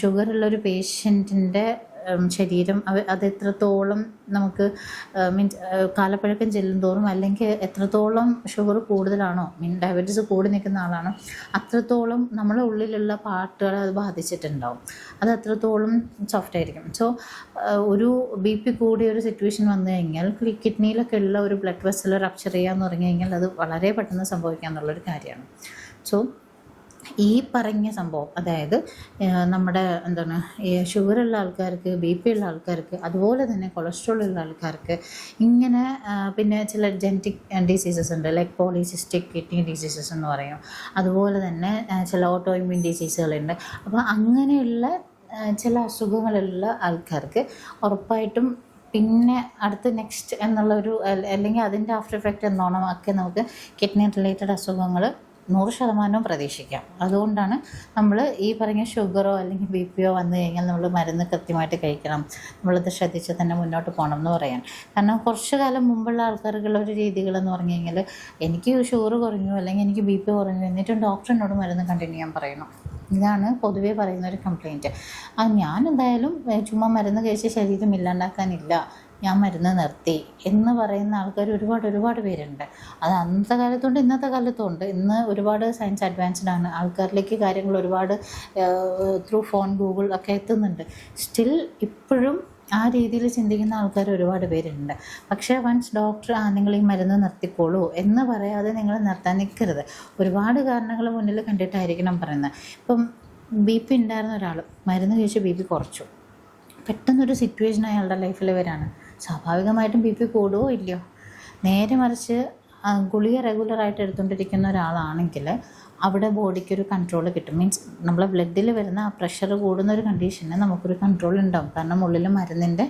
Sugar ഉള്ള ഒരു പേഷ്യന്റിന്റെ ശരീരം അവ അത് എത്രത്തോളം നമുക്ക് മീൻസ് കാലപ്പഴക്കം ചെല്ലും തോറും അല്ലെങ്കിൽ എത്രത്തോളം ഷുഗർ കൂടുതലാണോ മീൻ ഡയബറ്റീസ് കൂടി നിൽക്കുന്ന ആളാണോ അത്രത്തോളം നമ്മളെ ഉള്ളിലുള്ള പാർട്ടുകളെ അത് ബാധിച്ചിട്ടുണ്ടാവും. അത് അത്രത്തോളം സോഫ്റ്റ് ആയിരിക്കും. സോ ഒരു ബി പി കൂടിയ ഒരു സിറ്റുവേഷൻ വന്നു കഴിഞ്ഞാൽ കിഡ്നിയിലൊക്കെ ഉള്ള ഒരു ബ്ലഡ് വെസൽ റപ്ചർ ചെയ്യാന്ന് പറഞ്ഞു കഴിഞ്ഞാൽ അത് വളരെ പെട്ടെന്ന് സംഭവിക്കാന്നുള്ളൊരു കാര്യമാണ്. സോ ഈ പറഞ്ഞ സംഭവം അതായത് നമ്മുടെ എന്താണ് ഷുഗറുള്ള ആൾക്കാർക്ക് ബി പി ഉള്ള ആൾക്കാർക്ക് അതുപോലെ തന്നെ കൊളസ്ട്രോൾ ഉള്ള ആൾക്കാർക്ക് ഇങ്ങനെ പിന്നെ ചില ജെനറ്റിക് ഡിസീസസ് ഉണ്ട്. ലൈക്ക് പോളിസിസ്റ്റിക് കിഡ്നി ഡിസീസസ് എന്ന് പറയും. അതുപോലെ തന്നെ ചില ഓട്ടോ ഇമ്മ്യൂൺ ഡിസീസുകളുണ്ട് അപ്പോൾ അങ്ങനെയുള്ള ചില അസുഖങ്ങളുള്ള ആൾക്കാർക്ക് ഉറപ്പായിട്ടും പിന്നെ അടുത്ത് നെക്സ്റ്റ് എന്നുള്ള ഒരു അല്ലെങ്കിൽ അതിന്റെ ആഫ്റ്റർ എഫക്റ്റ് എന്നോണം ഒക്കെ നമുക്ക് കിഡ്നി റിലേറ്റഡ് അസുഖങ്ങൾ നൂറ് ശതമാനവും പ്രതീക്ഷിക്കാം. അതുകൊണ്ടാണ് നമ്മൾ ഈ പറഞ്ഞ ഷുഗറോ അല്ലെങ്കിൽ ബി പിയോ വന്നു കഴിഞ്ഞാൽ നമ്മൾ മരുന്ന് കൃത്യമായിട്ട് കഴിക്കണം. നമ്മളത് ശ്രദ്ധിച്ച് തന്നെ മുന്നോട്ട് പോകണം എന്ന് പറയാൻ. കാരണം കുറച്ച് കാലം മുമ്പുള്ള ആൾക്കാർക്കുള്ള ഒരു രീതികളെന്ന് പറഞ്ഞു കഴിഞ്ഞാൽ എനിക്ക് ഷുഗർ കുറഞ്ഞു അല്ലെങ്കിൽ എനിക്ക് ബി പി കുറഞ്ഞു എന്നിട്ടും ഡോക്ടറിനോട് മരുന്ന് കണ്ടിന്യൂ ചെയ്യാൻ പറയണം. ഇതാണ് പൊതുവേ പറയുന്ന ഒരു കംപ്ലൈന്റ് ആ ഞാൻ എന്തായാലും ചുമ്മാ മരുന്ന് കഴിച്ച് ശരീരം ഇല്ലാണ്ടാക്കാനില്ല. ഞാൻ മരുന്ന് നിർത്തി എന്ന് പറയുന്ന ആൾക്കാർ ഒരുപാട് ഒരുപാട് പേരുണ്ട്. അത് അന്നത്തെ കാലത്തുണ്ട് ഇന്നത്തെ കാലത്തുണ്ട് ഇന്ന് ഒരുപാട് സയൻസ് അഡ്വാൻസ്ഡ് ആണ്. ആൾക്കാരിലേക്ക് കാര്യങ്ങൾ ഒരുപാട് ത്രൂ ഫോൺ ഗൂഗിൾ ഒക്കെ എത്തുന്നുണ്ട്. സ്റ്റിൽ ഇപ്പോഴും ആ രീതിയിൽ ചിന്തിക്കുന്ന ആൾക്കാർ ഒരുപാട് പേരുണ്ട്. പക്ഷേ വൺസ് ഡോക്ടർ ആ നിങ്ങൾ ഈ മരുന്ന് നിർത്തിക്കോളൂ എന്ന് പറയാതെ നിങ്ങൾ നിർത്താൻ നിൽക്കരുത്. ഒരുപാട് കാരണങ്ങൾ മുന്നിൽ കണ്ടിട്ടായിരിക്കണം പറയുന്നത്. ഇപ്പം ബി പി ഉണ്ടായിരുന്ന ഒരാൾ മരുന്ന് കഴിച്ച് ബി പി കുറച്ചു. പെട്ടെന്നൊരു സിറ്റുവേഷൻ അയാളുടെ ലൈഫിൽ വരാണ്. സ്വാഭാവികമായിട്ടും ബി പി കൂടുവോ ഇല്ലയോ? നേരെ മറിച്ച് ഗുളിക റെഗുലറായിട്ട് എടുത്തുകൊണ്ടിരിക്കുന്ന ഒരാളാണെങ്കിൽ അവിടെ ബോഡിക്ക് ഒരു കൺട്രോൾ കിട്ടും. മീൻസ് നമ്മളെ ബ്ലഡിൽ വരുന്ന ആ പ്രഷർ കൂടുന്ന ഒരു കണ്ടീഷന് നമുക്കൊരു കൺട്രോൾ ഉണ്ടാവും. കാരണം ഉള്ളിൽ മരുന്നിന്റെ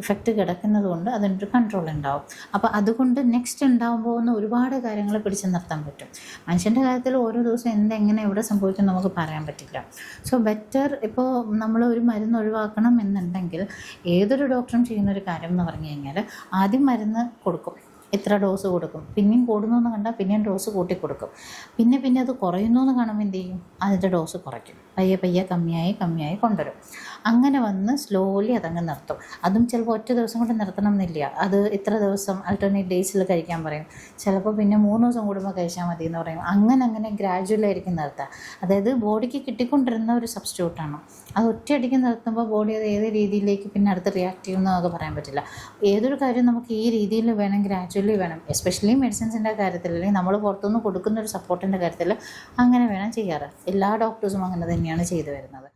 ഇഫക്റ്റ് കിടക്കുന്നത് കൊണ്ട് അതിനൊരു കൺട്രോൾ ഉണ്ടാവും. അപ്പോൾ അതുകൊണ്ട് നെക്സ്റ്റ് ഉണ്ടാവാൻ പോകുന്ന ഒരുപാട് കാര്യങ്ങൾ പിടിച്ചു നിർത്താൻ പറ്റും. മനുഷ്യന്റെ കാര്യത്തിൽ ഓരോ ദിവസം എന്തെങ്ങനെ എവിടെ സംഭവിക്കും നമുക്ക് പറയാൻ പറ്റില്ല. സോ ബെറ്റർ ഇപ്പോൾ നമ്മൾ ഒരു മരുന്ന് ഒഴിവാക്കണം എന്നുണ്ടെങ്കിൽ ഏതൊരു ഡോക്ടറും ചെയ്യുന്ന ഒരു കാര്യം എന്ന് പറഞ്ഞു കഴിഞ്ഞാൽ ആദ്യം മരുന്ന് കൊടുക്കും. എത്ര ഡോസ് കൊടുക്കും. പിന്നെയും കൂടുന്നു എന്ന് കണ്ടാൽ പിന്നെയും ഡോസ് കൂട്ടി കൊടുക്കും പിന്നെ പിന്നെ അത് കുറയുന്നു എന്ന് കാണുമ്പോൾ എന്ത് ചെയ്യും? അതിന്റെ ഡോസ് കുറയ്ക്കും. പയ്യെ പയ്യെ കമ്മിയായി കമ്മിയായി കൊണ്ടുവരും. അങ്ങനെ വന്ന് സ്ലോലി അതങ്ങ് നിർത്തും. അതും ചിലപ്പോൾ ഒറ്റ ദിവസം കൊണ്ട് നിർത്തണം എന്നില്ല അത് ഇത്ര ദിവസം അൾട്ടർനേറ്റ് ഡേയ്സിൽ കഴിക്കാൻ പറയും. ചിലപ്പോൾ പിന്നെ മൂന്ന് ദിവസം കൂടുമ്പോൾ കഴിച്ചാൽ മതി എന്ന് പറയും. അങ്ങനെ അങ്ങനെ ഗ്രാജുവലായിരിക്കും നിർത്തുക അതായത് ബോഡിക്ക് കിട്ടിക്കൊണ്ടിരുന്ന ഒരു സബ്സ്റ്റിറ്റ്യൂട്ടാണ് അത് ഒറ്റയടിക്ക് നിർത്തുമ്പോൾ ബോഡി അത് ഏത് രീതിയിലേക്ക് പിന്നെ അടുത്ത് റിയാക്ട് ചെയ്യുമെന്ന് നമുക്ക് പറയാൻ പറ്റില്ല. ഏതൊരു കാര്യം നമുക്ക് ഈ രീതിയിൽ വേണം ഗ്രാജുവലി വേണം. എസ്പെഷ്യലി മെഡിസിൻസിന്റെ കാര്യത്തിൽ അല്ലെങ്കിൽ നമ്മൾ പുറത്തുനിന്ന് കൊടുക്കുന്ന ഒരു സപ്പോർട്ടിന്റെ കാര്യത്തിൽ അങ്ങനെ വേണം ചെയ്യാറ്. എല്ലാ ഡോക്ടേഴ്സും അങ്ങനെ തന്നെയാണ് ചെയ്തു വരുന്നത്.